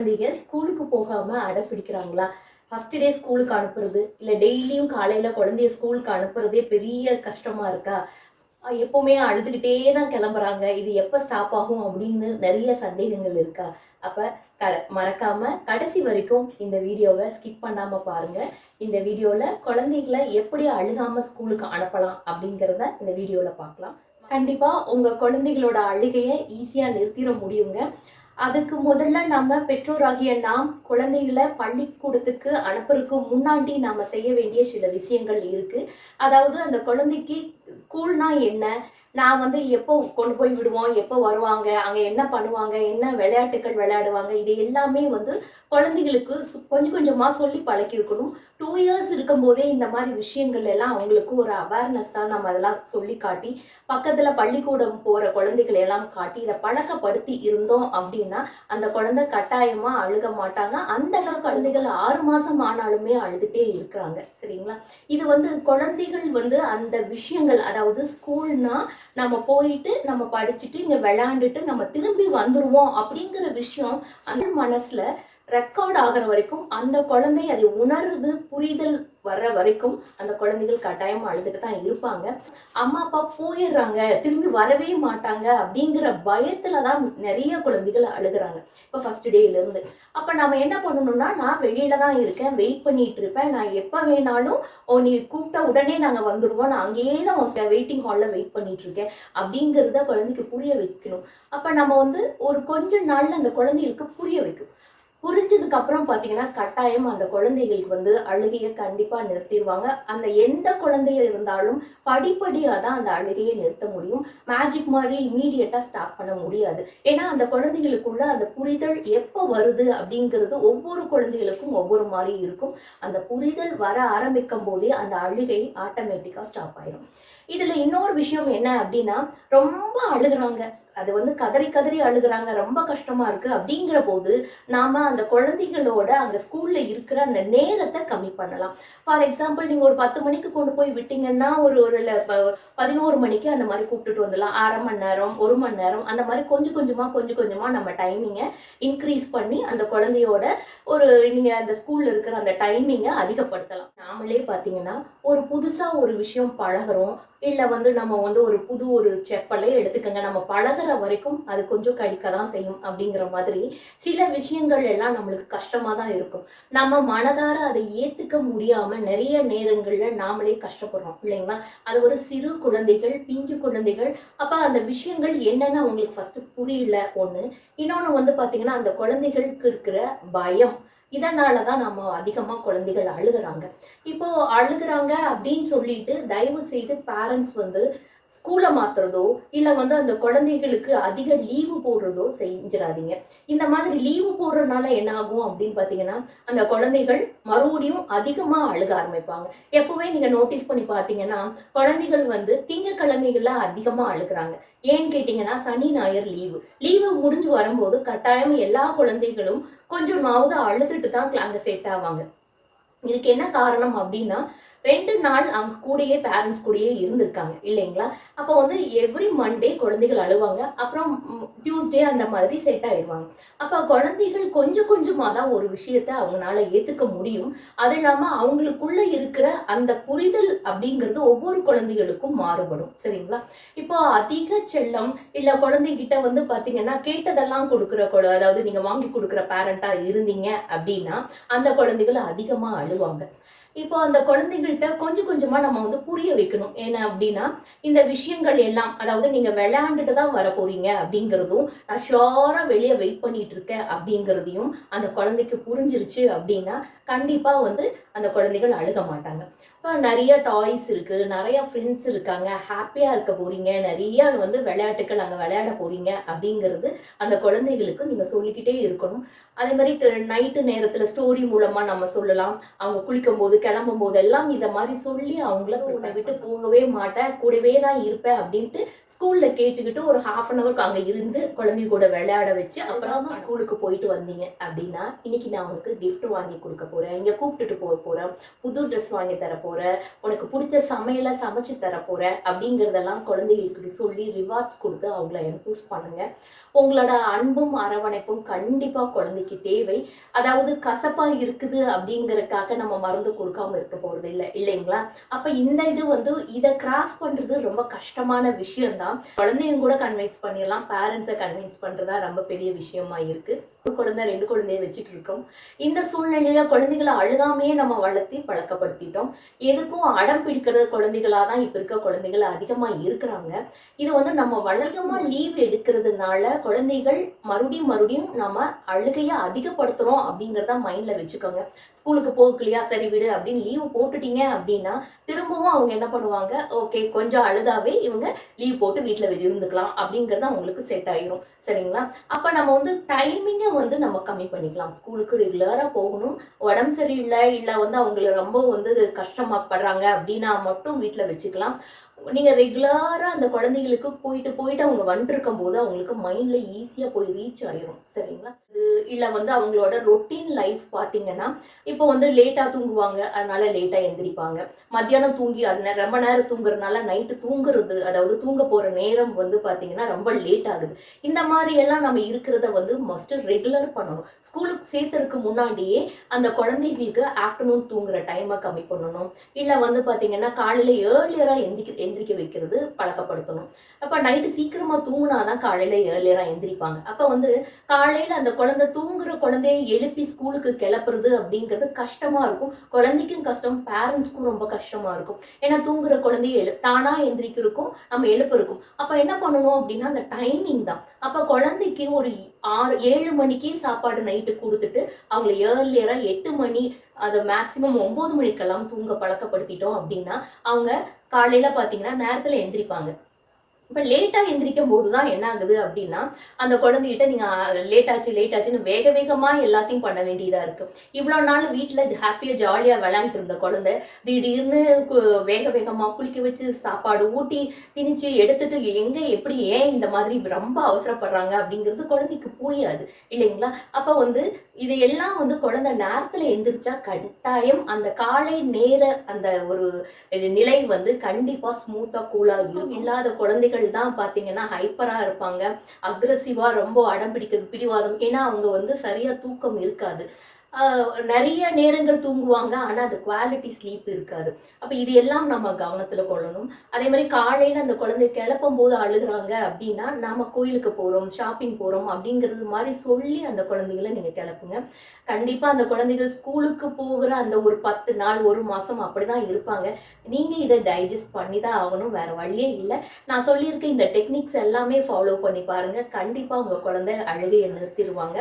குழந்தைங்க ஸ்கூலுக்கு போகாம அடப்பிடிக்கிறாங்களா ஃபர்ஸ்ட் டே ஸ்கூலுக்கு அனுப்புறது இல்லை டெய்லியும் காலையில குழந்தைய ஸ்கூலுக்கு அனுப்புறதே பெரிய கஷ்டமா இருக்கா? எப்பவுமே அழுதுகிட்டே தான் கிளம்புறாங்க. இது எப்போ ஸ்டாப் ஆகும் அப்படின்னு நிறைய சந்தேகங்கள் இருக்கா? அப்ப க மறக்காம கடைசி வரைக்கும் இந்த வீடியோவை ஸ்கிப் பண்ணாம பாருங்க. இந்த வீடியோல குழந்தைகளை எப்படி அழுகாம ஸ்கூலுக்கு அனுப்பலாம் அப்படிங்கிறத இந்த வீடியோல பார்க்கலாம். கண்டிப்பா உங்க குழந்தைகளோட அழுகையை ஈஸியா நிறுத்திட முடியுங்க. அதுக்கு முதல்ல நம்ம பெற்றோராகிய நாம் குழந்தைகளை பள்ளிக்கூடத்துக்கு அனுப்புறதுக்கு முன்னாடி நாம செய்ய வேண்டிய சில விஷயங்கள் இருக்கு. அதாவது அந்த குழந்தைக்கு ஸ்கூல்னா என்ன? நான் வந்து எப்போ கொண்டு போய் விடுவோம்? எப்போ வருவாங்க? அங்கே என்ன பண்ணுவாங்க? என்ன விளையாட்டுகள் விளையாடுவாங்க? இது எல்லாமே வந்து குழந்தைகளுக்கு கொஞ்சம் கொஞ்சமாக சொல்லி பழக்கியிருக்கணும். டூ இயர்ஸ் இருக்கும்போதே இந்த மாதிரி விஷயங்கள் எல்லாம் அவங்களுக்கு ஒரு அவேர்னஸ்ஸாக நம்ம அதெல்லாம் சொல்லி காட்டி பக்கத்தில் பள்ளிக்கூடம் போகிற குழந்தைகளை எல்லாம் காட்டி இதை பழக்கப்படுத்தி இருந்தோம் அப்படின்னா அந்த குழந்தை கட்டாயமாக அழுக மாட்டாங்க. அந்த அளவு குழந்தைகள் ஆறு மாதம் ஆனாலுமே அழுதுகிட்டே இருக்கிறாங்க. சரிங்களா? இது வந்து குழந்தைகள் வந்து அந்த விஷயங்கள் அதாவது ஸ்கூல்னா நம்ம போயிட்டு நம்ம படிச்சுட்டு இங்கே விளையாண்டுட்டு நம்ம திரும்பி வந்துடுவோம் அப்படிங்கிற விஷயம் அந்த மனசில் ரெக்கார்ட் ஆகிற வரைக்கும் அந்த குழந்தை அதை உணர்ந்து புரிதல் வர்ற வரைக்கும் அந்த குழந்தைகள் கட்டாயம் அழுதுட்டு தான் இருப்பாங்க. அம்மா அப்பா போயிடுறாங்க. திரும்பி வரவே மாட்டாங்க அப்படிங்கிற பயத்துல தான் நிறைய குழந்தைகள் அழுகுறாங்க. இப்போ ஃபர்ஸ்ட் டேல இருந்து. அப்ப நம்ம என்ன பண்ணணும்னா நான் வெளியில தான் இருக்கேன் வெயிட் பண்ணிட்டு இருப்பேன். நான் எப்ப வேணாலும் ஓ நீ கூப்பிட்ட உடனே நாங்க வந்துருவோம். நான் அங்கேயே தான் வெயிட்டிங் ஹால்ல வெயிட் பண்ணிட்டு இருக்கேன். அப்படிங்கிறத குழந்தைக்கு புரிய வைக்கணும். அப்ப நம்ம வந்து ஒரு கொஞ்ச நாள்ல அந்த குழந்தைகளுக்கு புரிய வைக்கும். புரிஞ்சதுக்கு அப்புறம் பாத்தீங்கன்னா கட்டாயம் அந்த குழந்தைகளுக்கு வந்து அழுகையை கண்டிப்பா நிறுத்திடுவாங்க. அந்த எந்த குழந்தைய இருந்தாலும் படிப்படியா தான் அந்த அழுகையை நிறுத்த முடியும். மேஜிக் மாதிரி இமீடியட்டா ஸ்டாப் பண்ண முடியாது. ஏன்னா அந்த குழந்தைகளுக்குள்ள அந்த புரிதல் எப்போ வருது அப்படிங்கிறது ஒவ்வொரு குழந்தைகளுக்கும் ஒவ்வொரு மாதிரி இருக்கும். அந்த புரிதல் வர ஆரம்பிக்கும் போதே அந்த அழுகை ஆட்டோமேட்டிக்கா ஸ்டாப் ஆயிடும் இதுல இன்னொரு விஷயம் என்ன அப்படின்னா ரொம்ப அழுகுறாங்க. அது வந்து கதறி கதறி அழுகுறாங்க. ரொம்ப கஷ்டமா இருக்கு. அப்படிங்கிற போது நாம அந்த குழந்தைகளோட அந்த ஸ்கூல்ல இருக்கிற அந்த நேரத்தை கம்மி பண்ணலாம். ஃபார் எக்ஸாம்பிள் நீங்க ஒரு பத்து மணிக்கு கொண்டு போய் விட்டீங்கன்னா ஒரு ஒரு ப- பதினோரு மணிக்கு அந்த மாதிரி கூப்பிட்டுட்டு வந்துடலாம். அரை மணி நேரம் ஒரு மணி நேரம் அந்த மாதிரி கொஞ்சம் கொஞ்சமா கொஞ்சம் கொஞ்சமா நம்ம டைமிங்கை இன்க்ரீஸ் பண்ணி அந்த குழந்தையோட ஒரு நீங்க அந்த ஸ்கூல்ல இருக்கிற அந்த டைமிங்கை அதிகப்படுத்தலாம். நாமளே பாத்தீங்கன்னா ஒரு புதுசா ஒரு விஷயம் பழகுறோம். இல்ல வந்து நம்ம வந்து ஒரு புது ஒரு செப்பலே எடுத்துக்கங்க. நம்ம பழகிற வரைக்கும் அது கொஞ்சம் கடிக்க தான் செய்யும் அப்படிங்கிற மாதிரி சில விஷயங்கள் எல்லாம் நம்மளுக்கு கஷ்டமா தான் இருக்கும். நம்ம மனதார அதை ஏத்துக்க முடியாம நிறைய நேரங்கள்ல நாமளே கஷ்டப்படுறோம் இல்லைங்களா? அது ஒரு சிறு குழந்தைகள் பிஞ்சு குழந்தைகள். அப்ப அந்த விஷயங்கள் என்னன்னு அவங்களுக்கு ஃபர்ஸ்ட் புரியல ஒண்ணு. இன்னொன்னு வந்து பாத்தீங்கன்னா அந்த குழந்தைகளுக்கு இருக்கிற பயம். இதனால தான் நம்ம அதிகமா குழந்தைகள் அழுகுறாங்க. இப்போ அழுகுறாங்க அப்படின்னு சொல்லிட்டு தயவு செய்து பேரண்ட்ஸ் வந்து ஸ்கூலை மாத்துறதோ இல்லை வந்து அந்த குழந்தைகளுக்கு அதிக லீவு போடுறதோ செஞ்சிடாதீங்க. இந்த மாதிரி லீவு போடுறதுனால என்ன ஆகும் அப்படின்னு பார்த்தீங்கன்னா அந்த குழந்தைகள் மறுபடியும் அதிகமாக அழுக ஆரம்பிப்பாங்க. எப்பவுமே நீங்க நோட்டீஸ் பண்ணி பார்த்தீங்கன்னா குழந்தைகள் வந்து திங்கக்கிழமைகள்ல அதிகமாக அழுகுறாங்க. ஏன்னு கேட்டிங்கன்னா சனி ஞாயிறு லீவு லீவு முடிஞ்சு வரும்போது கட்டாயம் எல்லா குழந்தைகளும் கொஞ்சமாவது அழுதுட்டு தான் அங்க செட் ஆவாங்க. இதுக்கு என்ன காரணம் அப்படின்னா ரெண்டு நாள் அவங்க கூடயே பேரண்ட்ஸ் கூடயே இருந்திருக்காங்க. இல்லைங்களா? அப்போ வந்து எவ்ரி மண்டே குழந்தைகள் அழுவாங்க. அப்புறம் டியூஸ்டே அந்த மாதிரி செட் ஆயிடுவாங்க. அப்போ குழந்தைகள் கொஞ்சம் கொஞ்சமாக தான் ஒரு விஷயத்த அவங்களால ஏற்றுக்க முடியும். அது இல்லாமல் அவங்களுக்குள்ள இருக்கிற அந்த புரிதல் அப்படிங்கிறது ஒவ்வொரு குழந்தைகளுக்கும் மாறுபடும். சரிங்களா? இப்போ அதிக செல்லம் இல்லை குழந்தைகிட்ட வந்து பார்த்தீங்கன்னா கேட்டதெல்லாம் கொடுக்குற குழ- அதாவது நீங்கள் வாங்கி கொடுக்குற பேரண்ட்டாக இருந்தீங்க அப்படின்னா அந்த குழந்தைகள் அதிகமாக அழுவாங்க. இப்போ அந்த குழந்தைகள்கிட்ட கொஞ்சம் கொஞ்சமா நம்ம வந்து புரிய வைக்கணும். என்ன அப்படின்னா இந்த விஷயங்கள் எல்லாம் அதாவது நீங்க விளையாண்டுட்டு தான் வர போறீங்க அப்படிங்கிறதும் நான் ஷோரா வெளியே வெயிட் பண்ணிட்டு இருக்கேன் அப்படிங்கிறதையும் அந்த குழந்தைக்கு புரிஞ்சிருச்சு அப்படின்னா கண்டிப்பா வந்து அந்த குழந்தைகள் அழுக மாட்டாங்க. இப்போ நிறைய டாய்ஸ் இருக்கு நிறைய ஃப்ரெண்ட்ஸ் இருக்காங்க ஹாப்பியா இருக்க போறீங்க நிறைய வந்து விளையாட்டுகள் அங்கே விளையாட போறீங்க அப்படிங்கிறது அந்த குழந்தைகளுக்கு நீங்க சொல்லிக்கிட்டே இருக்கணும். அதே மாதிரி நைட்டு நேரத்துல ஸ்டோரி மூலமா நம்ம சொல்லலாம். அவங்க குளிக்கும் போது கிளம்பும் போது எல்லாம் இத மாதிரி சொல்லி அவங்கள உன்னை விட்டு போகவே மாட்டேன். கூடவே தான் இருப்பேன் அப்படின்ட்டு ஸ்கூல்ல கேட்டுக்கிட்டு ஒரு ஹாஃப் அன் ஹவருக்கு அங்க இருந்து குழந்தை கூட விளையாட வச்சு அப்புறமா ஸ்கூலுக்கு போயிட்டு வந்தீங்க அப்படின்னா இன்னைக்கு நான் உனக்கு gift வாங்கி கொடுக்க போறேன். இங்க கூப்பிட்டுட்டு போக போறேன். புது ட்ரெஸ் வாங்கி தர போறேன். உனக்கு பிடிச்ச சமையலை சமைச்சு தர போறேன் அப்படிங்கறதெல்லாம் குழந்தைகளுக்கு சொல்லி ரிவார்ட்ஸ் கொடுத்து அவங்கள என்கூஸ் பண்ணுங்க. உங்களோட அன்பும் அரவணைப்பும் கண்டிப்பா குழந்தைக்கு தேவை. அதாவது கசப்பா இருக்குது அப்படிங்கறதுக்காக நம்ம மருந்து கொடுக்காம இருக்க போறது இல்லை இல்லைங்களா? அப்ப இந்த இது வந்து இதை கிராஸ் பண்றது ரொம்ப கஷ்டமான விஷயம்தான். குழந்தையும் கூட கன்வின்ஸ் பண்ணிடலாம். பேரண்ட்ஸை கன்வின்ஸ் பண்றதா ரொம்ப பெரிய விஷயமா இருக்கு. ஒரு குழந்தை ரெண்டு குழந்தைய வச்சுட்டு இருக்கோம். இந்த சூழ்நிலையில குழந்தைகளை அழுகாமையே நம்ம வளர்த்தி பழக்கப்படுத்திட்டோம். எதுக்கும் அடம் பிடிக்கிற குழந்தைகளா தான் இப்ப இருக்க குழந்தைகள் அதிகமா இருக்கிறாங்க. இது வந்து நம்ம வழக்கமா லீவ் எடுக்கிறதுனால குழந்தைகள் மறுபடியும் மறுபடியும் நம்ம அழுகையை அதிகப்படுத்துறோம் அப்படிங்கறத மைண்ட்ல வச்சுக்கோங்க. ஸ்கூலுக்கு போகலையா சரி விடு அப்படின்னு லீவு போட்டுட்டீங்க அப்படின்னா திரும்பவும் அவங்க என்ன பண்ணுவாங்க? ஓகே கொஞ்சம் அழுதாவே இவங்க லீவ் போட்டு வீட்டில் இருந்துக்கலாம். அப்படிங்கிறது அவங்களுக்கு செட் ஆயிரும். சரிங்களா? அப்போ நம்ம வந்து டைமிங்கை வந்து நம்ம கம்மி பண்ணிக்கலாம். ஸ்கூலுக்கு ரெகுலராக போகணும். உடம்பு சரியில்லை இல்லை வந்து அவங்கள ரொம்ப வந்து கஷ்டமாப்படுறாங்க அப்படின்னா மட்டும் வீட்டில் வச்சுக்கலாம். நீங்கள் ரெகுலராக அந்த குழந்தைகளுக்கு போயிட்டு போயிட்டு அவங்க வந்துருக்கும் போது அவங்களுக்கு மைண்டில் ஈஸியாக போய் ரீச் ஆயிரும். சரிங்களா? இது இல்லை வந்து அவங்களோட ரொட்டீன் லைஃப் பார்த்தீங்கன்னா இப்போ வந்து லேட்டாக தூங்குவாங்க அதனால லேட்டாக எந்திரிப்பாங்க. மத்தியானம் தூங்கி அது ரொம்ப நேரம் தூங்குறதுனால நைட்டு தூங்குறது அதாவது தூங்க போகிற நேரம் வந்து பார்த்தீங்கன்னா ரொம்ப லேட் ஆகுது. இந்த மாதிரி எல்லாம் நம்ம இருக்கிறத வந்து மஸ்ட் ரெகுலர் பண்ணணும். ஸ்கூலுக்கு சேர்த்துறதுக்கு முன்னாடியே அந்த குழந்தைகளுக்கு ஆஃப்டர்நூன் தூங்குற டைமை கம்மி பண்ணணும். இல்லை வந்து பார்த்தீங்கன்னா காலையில் ஏர்லியராக எந்திக்க எந்திரிக்க வைக்கிறது பழக்கப்படுத்தணும். அப்போ நைட்டு சீக்கிரமாக தூங்கினாதான் காலையில் ஏர்லியராக எந்திரிப்பாங்க. அப்போ வந்து காலையில் அந்த குழந்தை தூங்குற குழந்தைய எழுப்பி ஸ்கூலுக்கு கிளப்புறது அப்படிங்கிறது கஷ்டமாக இருக்கும். குழந்தைக்கும் கஷ்டம் பேரண்ட்ஸ்க்கும் ரொம்ப கஷ்டமாக இருக்கும். ஏன்னா தூங்குற குழந்தைய எழு தானாக எந்திரிக்கிறதுக்கும் நம்ம எழுப்பிருக்கும் அப்போ என்ன பண்ணணும் அப்படின்னா அந்த டைமிங் தான். அப்போ குழந்தைக்கு ஒரு ஆறு ஏழு மணிக்கே சாப்பாடு நைட்டு கொடுத்துட்டு அவங்கள ஏர்லியராக எட்டு மணி அதை மேக்ஸிமம் ஒம்பது மணிக்கெல்லாம் தூங்க பழக்கப்படுத்திட்டோம் அப்படின்னா அவங்க காலையில் பார்த்தீங்கன்னா நேரத்தில் எந்திரிப்பாங்க. இப்போ லேட்டாக எந்திரிக்கும் போது தான் என்ன ஆகுது அப்படின்னா அந்த குழந்தைகிட்ட நீங்கள் லேட் ஆச்சு லேட் ஆச்சுன்னு வேக வேகமாக எல்லாத்தையும் பண்ண வேண்டியதாக இருக்கு. இவ்வளோ நாள் வீட்டில் ஹாப்பியாக ஜாலியாக விளையாண்டு இருந்த குழந்தை திடீர்னு கு- வேக வேகமாக குளிக்க வச்சு சாப்பாடு ஊட்டி திணிச்சு எடுத்துட்டு எங்கே எப்படி ஏன் இந்த மாதிரி ரொம்ப அவசரப்படுறாங்க? அப்படிங்கிறது குழந்தைக்கு புரியாது. இல்லைங்களா? அப்போ வந்து இதையெல்லாம் வந்து குழந்தை நேரத்தில் எந்திரிச்சா கட்டாயம் அந்த காலை நேர அந்த ஒரு நிலை வந்து கண்டிப்பாக ஸ்மூத்தாக கூலா இருக்கும். இல்லாத குழந்தைகள் தான் பாத்தீங்கன்னா ஹைப்பராக இருப்பாங்க. அக்ரஸிவா ரொம்ப அடம் பிடிக்கிறது பிடிவாதம். ஏன்னா அவங்க வந்து சரியாக தூக்கம் இருக்காது. நிறைய நேரங்கள் தூங்குவாங்க ஆனால் அது குவாலிட்டி ஸ்லீப் இருக்காது. அப்போ இது எல்லாம் நம்ம கவனத்தில் கொள்ளணும். அதே மாதிரி காலையில் அந்த குழந்தை கிளப்பும் போது அழுகுறாங்க அப்படின்னா நாம் கோயிலுக்கு போகிறோம் ஷாப்பிங் போகிறோம் அப்படிங்கிறது மாதிரி சொல்லி அந்த குழந்தைகளை நீங்கள் கிளப்புங்க. கண்டிப்பாக அந்த குழந்தைகள் ஸ்கூலுக்கு போகிற அந்த ஒரு பத்து நாள் ஒரு மாதம் அப்படி தான் இருப்பாங்க. நீங்கள் இதை டைஜஸ்ட் பண்ணி தான் ஆகணும் வேறு வழியே இல்லை. நான் சொல்லியிருக்க இந்த டெக்னிக்ஸ் எல்லாமே ஃபாலோ பண்ணி பாருங்கள் கண்டிப்பாக உங்கள் குழந்தை அழுகையை நிறுத்திடுவாங்க.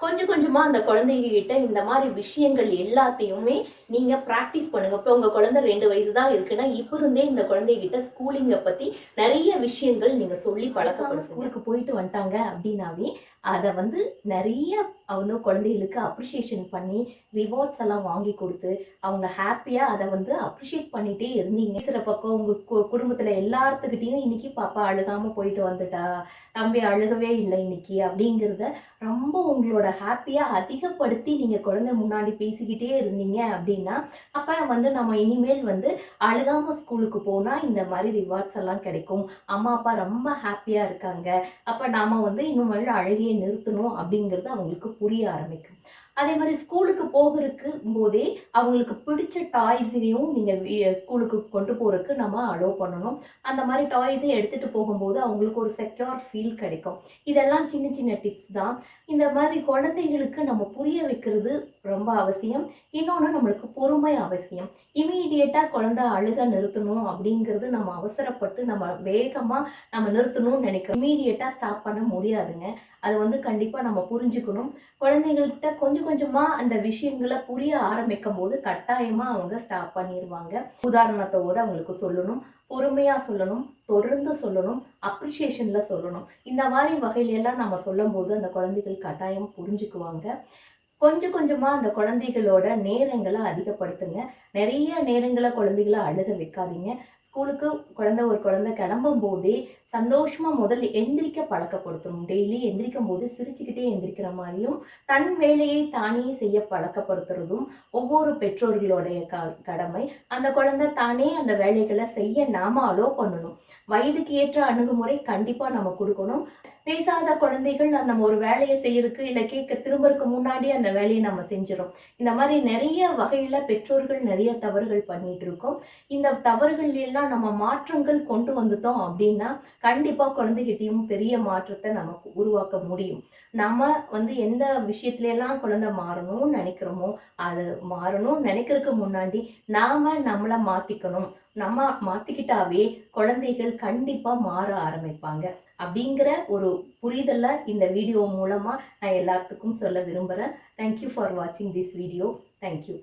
கொஞ்சம் கொஞ்சமாக அந்த குழந்தைகிட்ட இந்த மாதிரி விஷயங்கள் எல்லாத்தையுமே நீங்கள் ப்ராக்டிஸ் பண்ணுங்க. இப்போ உங்கள் குழந்தை ரெண்டு வயசு தான் இருக்குன்னா இப்போ இருந்தே இந்த குழந்தைகிட்ட ஸ்கூலிங்கை பற்றி நிறைய விஷயங்கள் நீங்கள் சொல்லி பழக்கப்படுத்துங்க. ஸ்கூலுக்கு போயிட்டு வந்துட்டாங்க அப்படின்னாவே அதை வந்து நிறைய வந்து குழந்தைகளுக்கு அப்ரிஷியேஷன் பண்ணி ரிவார்ட்ஸ் எல்லாம் வாங்கி கொடுத்து அவங்க ஹாப்பியாக அதை வந்து அப்ரிஷியேட் பண்ணிகிட்டே இருந்தீங்க. சில பக்கம் உங்கள் குடும்பத்தில் எல்லாத்துக்கிட்டேயும் இன்னைக்கு பாப்பா அழுகாமல் போயிட்டு வந்துட்டா தம்பி அழுகவே இல்லை இன்னைக்கு அப்படிங்கிறத ரொம்ப உங்களோட ஹாப்பியாக அதிகப்படுத்தி நீங்கள் குழந்தை முன்னாடி பேசிக்கிட்டே இருந்தீங்க அப்படின்னா அப்போ வந்து நம்ம இனிமேல் வந்து அழுகாமல் ஸ்கூலுக்கு போனால் இந்த மாதிரி ரிவார்ட்ஸ் எல்லாம் கிடைக்கும். அம்மா அப்பா ரொம்ப ஹாப்பியாக இருக்காங்க. அப்போ நாம வந்து இனிமேல் அழுகையை நிறுத்தணும் அப்படிங்கிறது அவங்களுக்கு புரிய ஆரம்பிக்கும். அதே மாதிரி ஸ்கூலுக்கு போகிறதுக்கு போதே அவங்களுக்கு பிடிச்ச டாய்ஸையும் நீங்கள் ஸ்கூலுக்கு கொண்டு போகிறதுக்கு நம்ம அலோவ் பண்ணணும். அந்த மாதிரி டாய்ஸை எடுத்துகிட்டு போகும்போது அவங்களுக்கு ஒரு செக்யூர் ஃபீல் கிடைக்கும். இதெல்லாம் சின்ன சின்ன டிப்ஸ் தான். இந்த மாதிரி குழந்தைகளுக்கு நம்ம புரிய வைக்கிறது ரொம்ப அவசியம். இன்னொன்று நம்மளுக்கு பொறுமை அவசியம். இமீடியட்டாக குழந்தை அழுக நிறுத்தணும் அப்படிங்கிறது நம்ம அவசரப்பட்டு நம்ம வேகமாக நம்ம நிறுத்தணும்னு நினைக்கிறோம். இமீடியட்டாக ஸ்டாப் பண்ண முடியாதுங்க. அது வந்து கண்டிப்பாக நம்ம புரிஞ்சுக்கணும். குழந்தைகள்கிட்ட கொஞ்சம் கொஞ்சமாக அந்த விஷயங்களை புரிய ஆரம்பிக்கும் போது கட்டாயமாக அவங்க ஸ்டாப் பண்ணிடுவாங்க உதாரணத்தோடு அவங்களுக்கு சொல்லணும் பொறுமையாக சொல்லணும் தொடர்ந்து சொல்லணும் அப்ரிஷியேஷனில் சொல்லணும். இந்த மாதிரி வகையிலெல்லாம் நம்ம சொல்லும்போது அந்த குழந்தைகள் கட்டாயம் புரிஞ்சுக்குவாங்க. கொஞ்சம் கொஞ்சமாக அந்த குழந்தைகளோட நேரங்களை அதிகப்படுத்துங்க. நிறைய நேரங்களை குழந்தைகளை அழுக வைக்காதீங்க. ஸ்கூலுக்கு குழந்தை ஒரு குழந்தை கிளம்பும் போதே சந்தோஷமாக முதல்ல எந்திரிக்க பழக்கப்படுத்தணும். டெய்லி எந்திரிக்கும் போது சிரிச்சுக்கிட்டே எந்திரிக்கிற மாதிரியும் தன் வேலையை தானே செய்ய பழக்கப்படுத்துறதும் ஒவ்வொரு பெற்றோர்களுடைய க கடமை. அந்த குழந்தை தானே அந்த வேலைகளை செய்ய நாம அலோ பண்ணணும். வயதுக்கு ஏற்ற அணுகுமுறை கண்டிப்பாக நம்ம கொடுக்கணும். பேசாத குழந்தைகள் நம்ம ஒரு வேலையை செய்யறதுக்கு இல்லை கேட்க திரும்பறதுக்கு முன்னாடி அந்த வேலையை நம்ம செஞ்சிடும் இந்த மாதிரி நிறைய வகையில பெற்றோர்கள் நிறைய தவறுகள் பண்ணிட்டு இருக்கோம். இந்த தவறுகள் எல்லாம் நம்ம மாற்றங்கள் கொண்டு வந்துட்டோம் அப்படின்னா கண்டிப்பா குழந்தைகிட்டையும் பெரிய மாற்றத்தை நமக்கு உருவாக்க முடியும். நம்ம வந்து எந்த விஷயத்துல எல்லாம் குழந்தை மாறணும்னு நினைக்கிறோமோ அது மாறணும்னு நினைக்கிறதுக்கு முன்னாடி நாம நம்மளை மாத்திக்கணும். நம்ம மாத்திக்கிட்டாவே குழந்தைகள் கண்டிப்பா மாற ஆரம்பிப்பாங்க. அப்படிங்கிற ஒரு புரிதலை இந்த வீடியோ மூலமாக நான் எல்லாத்துக்கும் சொல்ல விரும்புகிறேன் தேங்க்யூ ஃபார் வாட்சிங் திஸ் வீடியோ தேங்க்யூ